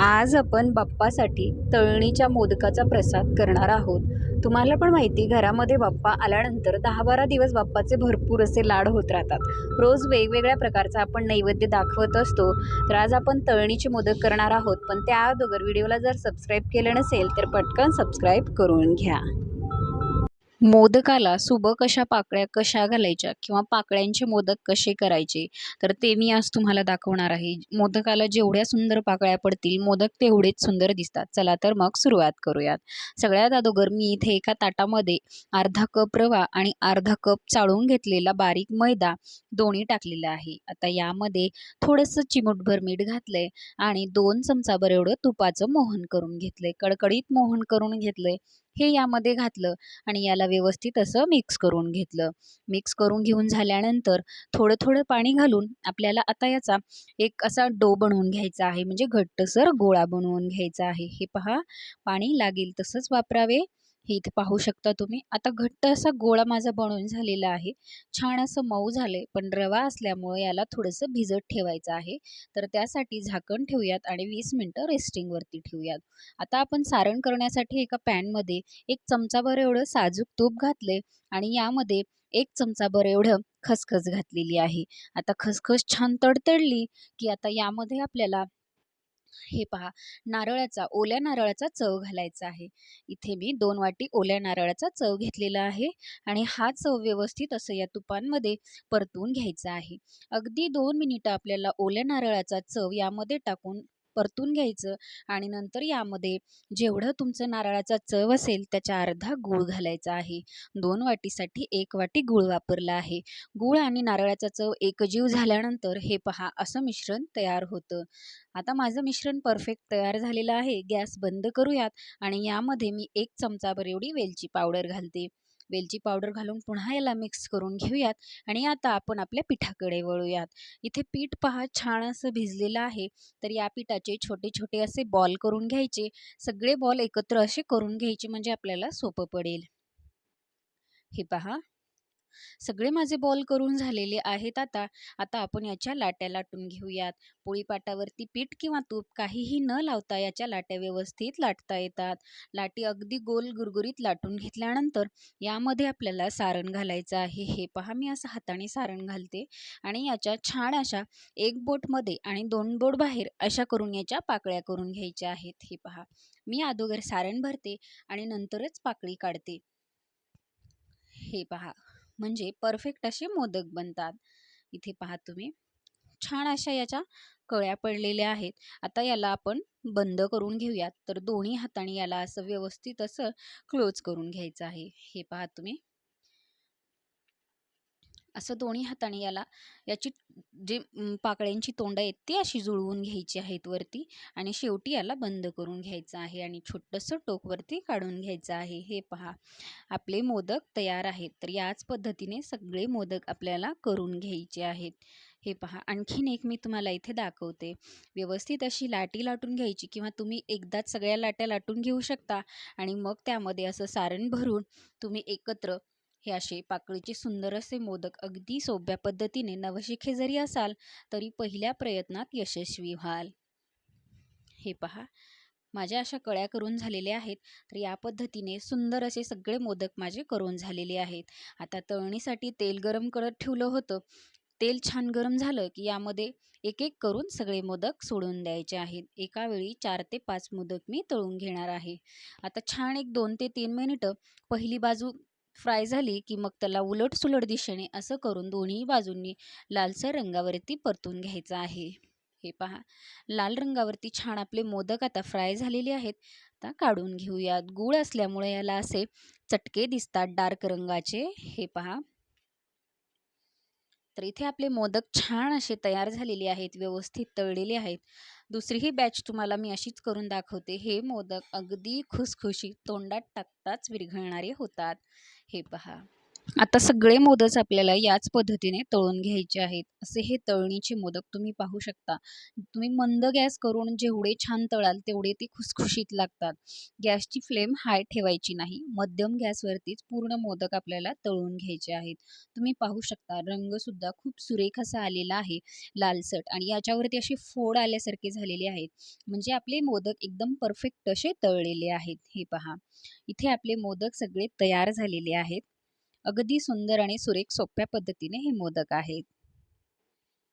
आज आपण बाप्पासाठी तळणीच्या मोदकाचा प्रसाद करणार आहोत. तुम्हाला पण माहिती घरामध्ये बाप्पा आल्यानंतर दहा बारा दिवस बाप्पाचे भरपूर असे लाड होत राहतात. रोज वेगवेगळ्या प्रकारचा आपण नैवेद्य दाखवत असतो तर आज आपण तळणीचे मोदक करणार आहोत. पण त्या अगोदर व्हिडिओला जर सबस्क्राईब केलं नसेल तर पटकन सबस्क्राईब करून घ्या. मोदकाला सुबक अशा पाकळ्या कशा घालायच्या किंवा पाकळ्यांचे मोदक कसे करायचे? तर ते मी आज तुम्हाला दाखवणार आहे. मोदकाला जेवढ्या सुंदर पाकळ्या पडतील मोदक तेवढेच सुंदर दिसतात. चला तर मग सुरुवात करूयात. सगळ्यात अगोदर मी इथे एका ताटामध्ये अर्धा कप रवा आणि अर्धा कप चाळून घेतलेला बारीक मैदा दोन्ही टाकलेला आहे. आता यामध्ये थोडंसं चिमूटभर मीठ घातलंय आणि दोन चमचाभर एवढं तुपाचं मोहन करून घेतलंय. कडकडीत मोहन करून घेतलंय. हे यामध्ये घातलं आणि याला व्यवस्थित असं मिक्स करून घेतलं. मिक्स करून घेऊन झाल्यानंतर थोडं थोडं पाणी घालून आपल्याला आता याचा एक असा डो बनवून घ्यायचा आहे. म्हणजे घट्टसर गोळा बनवून घ्यायचा आहे. हे पहा पाणी लागेल तसंच वापरावे. हे इथे पाहू शकता तुम्ही. आता घट्ट असा गोळा माझा बनवून झालेला आहे. छान असं मऊ झालं आहे पण रवा असल्यामुळे याला थोडंसं भिजत ठेवायचं आहे. तर त्यासाठी झाकण ठेवूयात आणि वीस मिनटं रेस्टिंगवरती ठेवूयात. आता आपण सारण करण्यासाठी एका पॅनमध्ये एक चमचाभर एवढं साजूक तूप घातले आणि यामध्ये एक चमचाभर एवढं खसखस घातलेली आहे. आता खसखस छान तडतडली की आता यामध्ये आपल्याला हे पहा नारळाचा ओल्या नारळाचा चव घालायचा आहे. इथे मी दोन वाटी ओल्या नारळाचा चव घेतलेला आहे आणि हा चव व्यवस्थित असं या तुपांमध्ये परतून घ्यायचा आहे. अगदी दोन मिनिटं आपल्याला ओल्या नारळाचा चव यामध्ये टाकून परतून घ्यायचं आणि नंतर यामध्ये जेवढं तुमचं नारळाचा चव असेल त्याच्या अर्धा गूळ घालायचा आहे. दोन वाटीसाठी एक वाटी गूळ वापरला आहे. गूळ आणि नारळाचा चव एकजीव झाल्यानंतर हे पहा असं मिश्रण तयार होतं. आता माझं मिश्रण परफेक्ट तयार झालेलं आहे. गॅस बंद करूयात आणि यामध्ये मी एक चमचाभर एवढी वेलची पावडर घालते. वेलची पावडर घालून पुन्हा याला मिक्स करून घेऊयात आणि आता आपण आपल्या पिठाकडे वळूयात. इथे पीठ पहा छान असं भिजलेलं आहे. तर या पिठाचे छोटे छोटे असे बॉल करून घ्यायचे. सगळे बॉल एकत्र असे करून घ्यायचे म्हणजे आपल्याला सोपं पडेल. हे पहा. सगळे माझे बॉल करून झालेले आहेत आता. आता आपण याच्या लाट्या लाटून घेऊयात. पोळीपाटावरती पीठ किंवा तूप काहीही न लावता याच्या लाट्या व्यवस्थित लाटता येतात. लाटी अगदी गोल गुरगुरीत लाटून घेतल्यानंतर यामध्ये आपल्याला सारण घालायचं आहे. हे पहा मी असं हाताने सारण घालते आणि याच्या छान अशा एक बोटमध्ये आणि दोन बोट बाहेर अशा करून याच्या पाकळ्या करून घ्यायच्या आहेत. हे पहा मी अगोदर सारण भरते आणि नंतरच पाकळी काढते. हे पहा म्हणजे परफेक्ट असे मोदक बनतात. इथे पहा तुम्ही. छान अशा याच्या कळ्या पडलेल्या आहेत. आता याला आपण बंद करून घेऊयात. तर दोन्ही हाताने याला असं व्यवस्थित असं क्लोज करून घ्यायचं आहे. हे पहा तुम्ही. असं दोन्ही हाताने याला याची जे पाकळ्यांची तोंड आहेत ती अशी जुळवून घ्यायची आहेत वरती आणि शेवटी याला बंद करून घ्यायचं आहे आणि छोटंसं टोकवरती काढून घ्यायचं आहे. हे पहा आपले मोदक तयार आहेत तर याच पद्धतीने सगळे मोदक आपल्याला करून घ्यायचे आहेत. हे पहा आणखीन एक मी तुम्हाला इथे दाखवते. व्यवस्थित अशी लाटी लाटून घ्यायची किंवा तुम्ही एकदाच सगळ्या लाट्या लाटून घेऊ शकता आणि मग त्यामध्ये असं सारण भरून तुम्ही एकत्र हे असे पाकळीचे सुंदर असे मोदक अगदी सोप्या पद्धतीने नवशिखे जरी असाल तरी पहिल्या प्रयत्नात यशस्वी व्हाल. हे पहा. माझ्या अशा कळ्या करून झालेल्या आहेत तर या पद्धतीने सुंदर असे सगळे मोदक माझे करून झालेले आहेत. आता तळणीसाठी तेल गरम करत ठेवलं होतं. तेल छान गरम झालं की यामध्ये एक एक करून सगळे मोदक सोडून द्यायचे आहेत. एका वेळी चार ते पाच मोदक मी तळून घेणार आहे. आता छान एक दोन ते तीन मिनिटं पहिली बाजू फ्राय झाली की मग त्याला उलट सुलट दिशेने असं करून दोन्ही बाजूंनी लालसर रंगावरती परतून घ्यायचं आहे. हे पहा. लाल रंगावरती छान आपले मोदक आता फ्राय झालेले आहेत. आता काढून घेऊयात. गूळ असल्यामुळे याला असे चटके दिसतात डार्क रंगाचे. हे पहा. तर इथे आपले मोदक छान असे तयार झालेले आहेत व्यवस्थित तळलेले आहेत. दुसरी ही बॅच तुम्हाला मी अशीच करून दाखवते. हे मोदक अगदी खुसखुशीत तोंडात टाकताच विरघळणारे होतात. हे पहा आता सगळे मोदक आपल्याला याच पद्धतीने तळून घ्यायचे आहेत. असे हे तळणीचे मोदक तुम्ही पाहू शकता. तुम्ही मंद गॅस करून जेवढे छान तळाल तेवढे ते खुसखुशीत लागतात. गॅसची फ्लेम हाय ठेवायची नाही. मध्यम गॅसवरतीच पूर्ण मोदक आपल्याला तळून घ्यायचे आहेत. तुम्ही पाहू शकता रंगसुद्धा खूप सुरेख असा आलेला आहे. लालसट आणि याच्यावरती असे फोड आल्यासारखे झालेले आहेत. म्हणजे आपले मोदक एकदम परफेक्ट असे तळलेले आहेत. हे पहा. इथे आपले मोदक सगळे तयार झालेले आहेत. अगदी सुंदर आणि सुरेख सोप्या पद्धतीने हे मोदक आहेत.